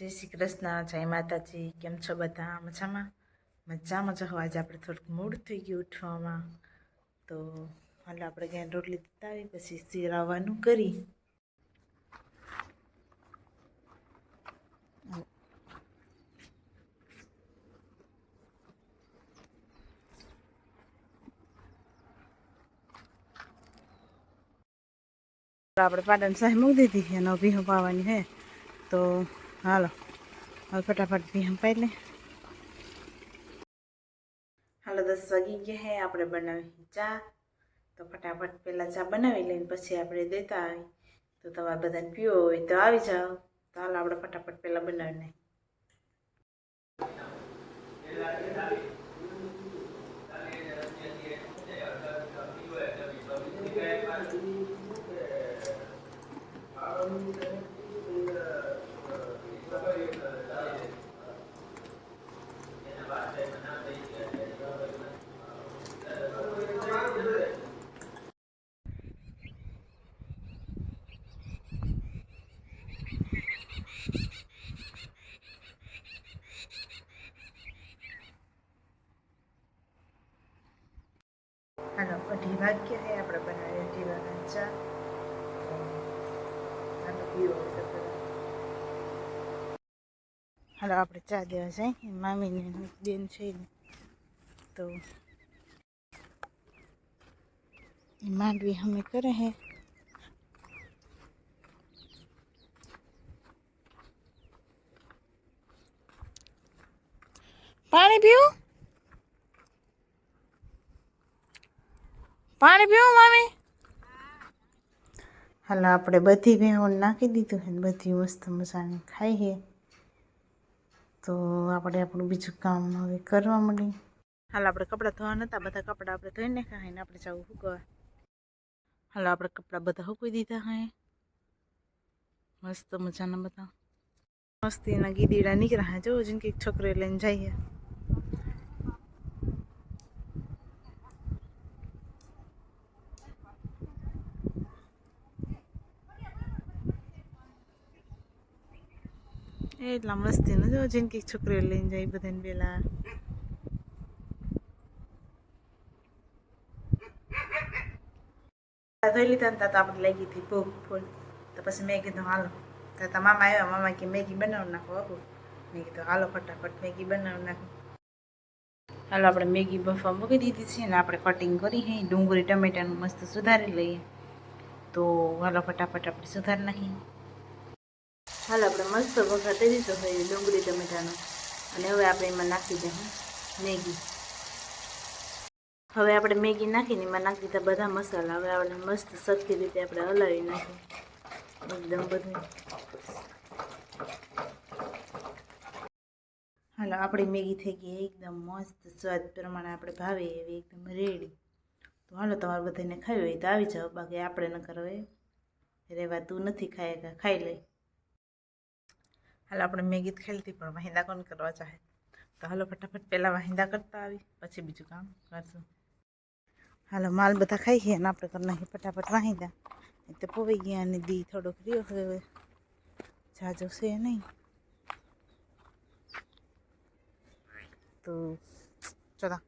જય શ્રી કૃષ્ણ, જય માતાજી, કેમ છો બધા? મજામાં? મજામાં છો આજે આપણે થોડુંક મૂડ થઈ ગયું ઉઠવામાં. તો હાલ આપણે ક્યાંય રોટલી તતાવી, પછી શિરાવવાનું કરી. આપણે પાટણ સાહેબ મૂકી દીધી, એનો ભીહું પાવાની છે તો હાલો. હાલ ફટાફટ ભીહું પાઈ લે. હાલો, દસ વાગી ગયા હે, આપણે બનાવી ચા. તો ફટાફટ પહેલાં ચા બનાવી લઈને પછી આપણે દેતા આવી તો તમારે બધાને પીવો હોય તો આવી જાઓ. તો હાલ, આપણે ફટાફટ પહેલાં બનાવી નાખીએ હાલો અઢી વાગ્યા હે આપણે બનાવીએ અઢી વાગ્યા ચા. હાલો, આપણે ચા દેવા જાય. મામીને બેન છે તો ઈ માંડવી અમે કરે હે. પાણી પીવું? પાણી પીવું, મામી? હાલો આપણે બધી ભેહોણ નાખી દીધું ને બધી મસ્ત મજાની ખાઈ છે. તો આપણે આપણું બીજું કામ હવે કરવા માંડી હાલ આપણે કપડાં ધોવા નતા બધા કપડાં આપણે ધોઈ નાખ્યા ને આપણે જવું હુકવા. હાલો આપણે કપડાં બધા હુકવી દીધા હોય મસ્ત મજાના બધા. મસ્ત એના ગીદીડા નીકળ્યા હા જો જેમ કે એક છોકરો લઈને જઈએ એટલા મસ્તી ન જો જિંદગી છોકરીઓ લઈને જાય બધાને પેલા ધોઈ લીધા ને તાતા આપણે લાગી હતી ભૂખ ફૂલ તો પછી મેં કીધું, હાલો. ત્યાં તો મામા આવ્યા, મામા કે, મેગી બનાવી નાખો બાપુ મેં કીધું, હાલો, ફટાફટ મેગી બનાવી નાખો. હાલો, આપણે મેગી બફા મૂકી દીધી છે ને આપણે કટિંગ કરી હે, ડુંગળી, ટમેટાનું મસ્ત સુધારી લઈએ. તો હાલો, ફટાફટ આપણે સુધારી નાખીએ. હાલ આપણે મસ્ત વઘાર દઈ દીધો હોય ડુંગળી, ટમેટાનો. અને હવે આપણે એમાં નાખી દઈએ મેગી. હવે આપણે મેગી નાખીને એમાં નાખી દીધા બધા મસાલા. હવે આપણે મસ્ત સરખી રીતે આપણે હલાવી નાખીએ. એકદમ બધું. હાલો આપણી મેગી થઈ ગઈ, એકદમ મસ્ત સ્વાદ પ્રમાણે આપણે ભાવે એવી, એકદમ રેડી. તો હાલો, તમારે બધાને ખાવી હોય તો આવી જાઓ. બાકી આપણે ન કરો રહેવાતું નથી ખાય ખાઈ લઈ હાલ આપણે મેગી ખેલતી, પણ વાહિંદા કોણ કરવા ચાહે? તો હાલો ફટાફટ પહેલાં વાહિંદા કરતા આવી, પછી બીજું કામ કરશું. હાલો, માલ બધા ખાઈ ગયા અને આપણે કરી નાખીએ ફટાફટ વાહિંદા. એ તો પોવાઈ ગયા અને દી થોડોક રહ્યો હવે. જાજો છે નહીં. તો ચલો,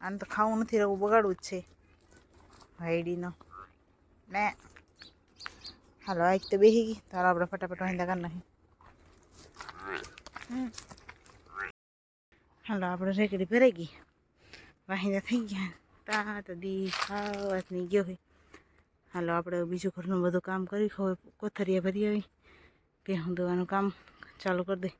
આને તો ખાવું નથી, રહેવું બગાડવું જ છે. હાઈડીનો મેં હાલો આ તો બેસી ગઈ. તો હાલો આપણે ફટાફટ વાહિંદા કરી નાખીએ હાલો, આપણે રેકડી ભરાઈ ગઈ. વાહિંદા થઈ ગયા. તા તો દી ખાવાત નહીં ગયો હોય હાલો, આપણે બીજું ઘરનું બધું કામ કરી હવે કોથરિયા ભરી આવી. ભેહું દવાનું કામ ચાલુ કરી દઈ